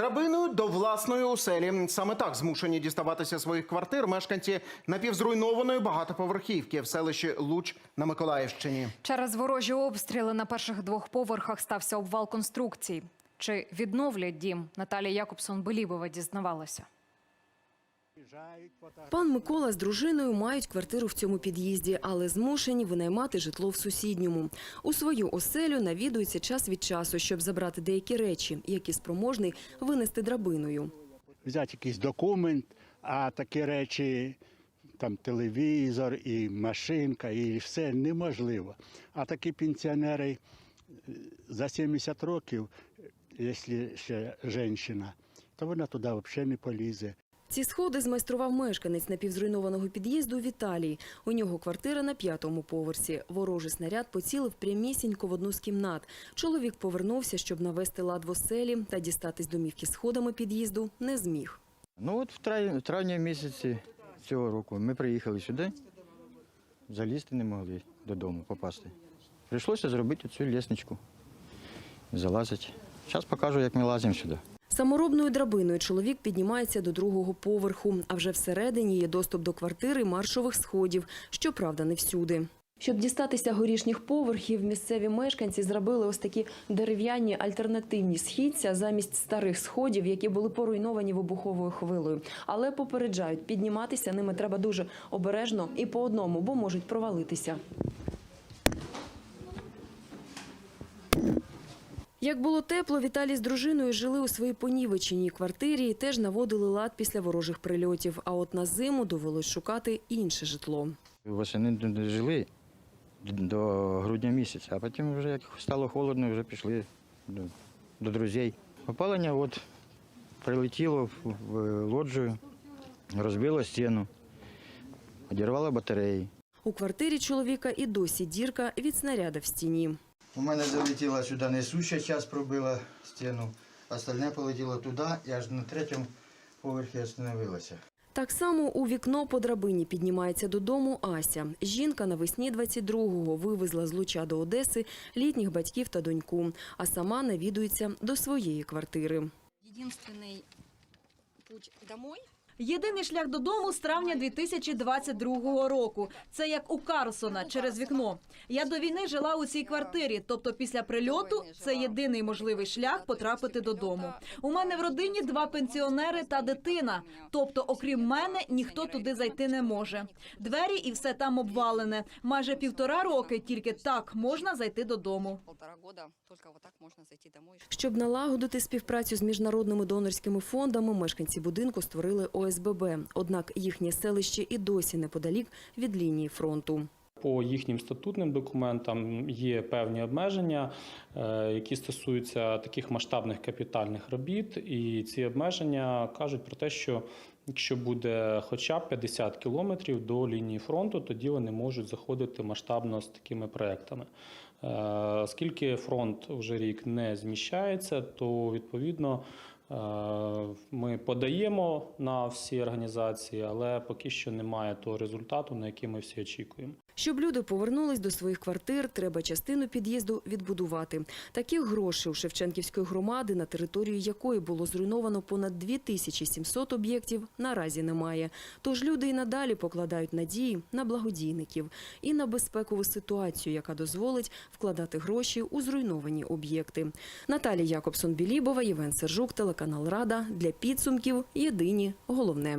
Драбиною до власної оселі. Саме так змушені діставатися своїх квартир мешканці напівзруйнованої багатоповерхівки в селищі Луч на Миколаївщині. Через ворожі обстріли на перших двох поверхах стався обвал конструкцій. Чи відновлять дім? Наталія Якобсон-Белібова дізнавалася. Пан Микола з дружиною мають квартиру в цьому під'їзді, але змушені винаймати житло в сусідньому. У свою оселю навідується час від часу, щоб забрати деякі речі, які спроможний винести драбиною. взяти якийсь документ, а такі речі, там телевізор і машинка, і все неможливо. А такі пенсіонери е, за 70 років, якщо ще жінка, то вона туди взагалі не полізе. Ці сходи змайстрував мешканець напівзруйнованого під'їзду Віталій. У нього квартира на п'ятому поверсі. Ворожий снаряд поцілив прямісінько в одну з кімнат. Чоловік повернувся, щоб навести лад в оселі та дістатись домівки сходами під'їзду не зміг. Ну от в травні, травні місяці цього року ми приїхали сюди, залізти не могли додому попасти. Прийшлося зробити цю лісничку. Залазити. Зараз покажу, як ми лазимо сюди. Саморобною драбиною чоловік піднімається до другого поверху, а вже всередині є доступ до квартири маршових сходів, щоправда, не всюди. Щоб дістатися горішніх поверхів, місцеві мешканці зробили ось такі дерев'яні альтернативні східця замість старих сходів, які були поруйновані вибуховою хвилою. Але попереджають, підніматися ними треба дуже обережно і по одному, бо можуть провалитися. Як було тепло, Віталій з дружиною жили у своїй понівеченій квартирі і теж наводили лад після ворожих прильотів. А от на зиму довелось шукати інше житло. Восени жили до грудня місяця, а потім вже як стало холодно, вже пішли до, до друзей. Опалення от прилетіло в, в лоджію, розбило стіну, одірвало батареї. У квартирі чоловіка і досі дірка від снаряда в стіні. У мене залетіла сюди несуща час, пробила стіну, остальне полетіло туди і аж на третьому поверхі остановилося. Так само у вікно по драбині піднімається додому Ася. Жінка навесні 22-го вивезла з Луча до Одеси літніх батьків та доньку, а сама навідується до своєї квартири. Единственный путь домой Єдиний шлях додому з травня 2022 року. Це як у Карлсона через вікно. Я до війни жила у цій квартирі, тобто після прильоту це єдиний можливий шлях потрапити додому. У мене в родині два пенсіонери та дитина. Тобто, окрім мене, ніхто туди зайти не може. Двері і все там обвалене. Майже півтора роки тільки так можна зайти додому. Щоб налагодити співпрацю з міжнародними донорськими фондами, мешканці будинку створили ОСББ. Однак їхнє селище і досі неподалік від лінії фронту. По їхнім статутним документам є певні обмеження, е, які стосуються таких масштабних капітальних робіт. І ці обмеження кажуть про те, що якщо буде хоча б 50 кілометрів до лінії фронту, тоді вони можуть заходити масштабно з такими проектами. Е, Оскільки фронт вже рік не зміщається, то відповідно ми подаємо на всі організації, але поки що немає того результату, на який ми всі очікуємо. Щоб люди повернулись до своїх квартир, треба частину під'їзду відбудувати. Таких грошей у Шевченківської громади, на території якої було зруйновано понад 2700 об'єктів, наразі немає. Тож люди і надалі покладають надії на благодійників і на безпекову ситуацію, яка дозволить вкладати гроші у зруйновані об'єкти. Наталія Якобсон-Білібова, Євген Сержук, телеканал Рада. Для підсумків єдині головне.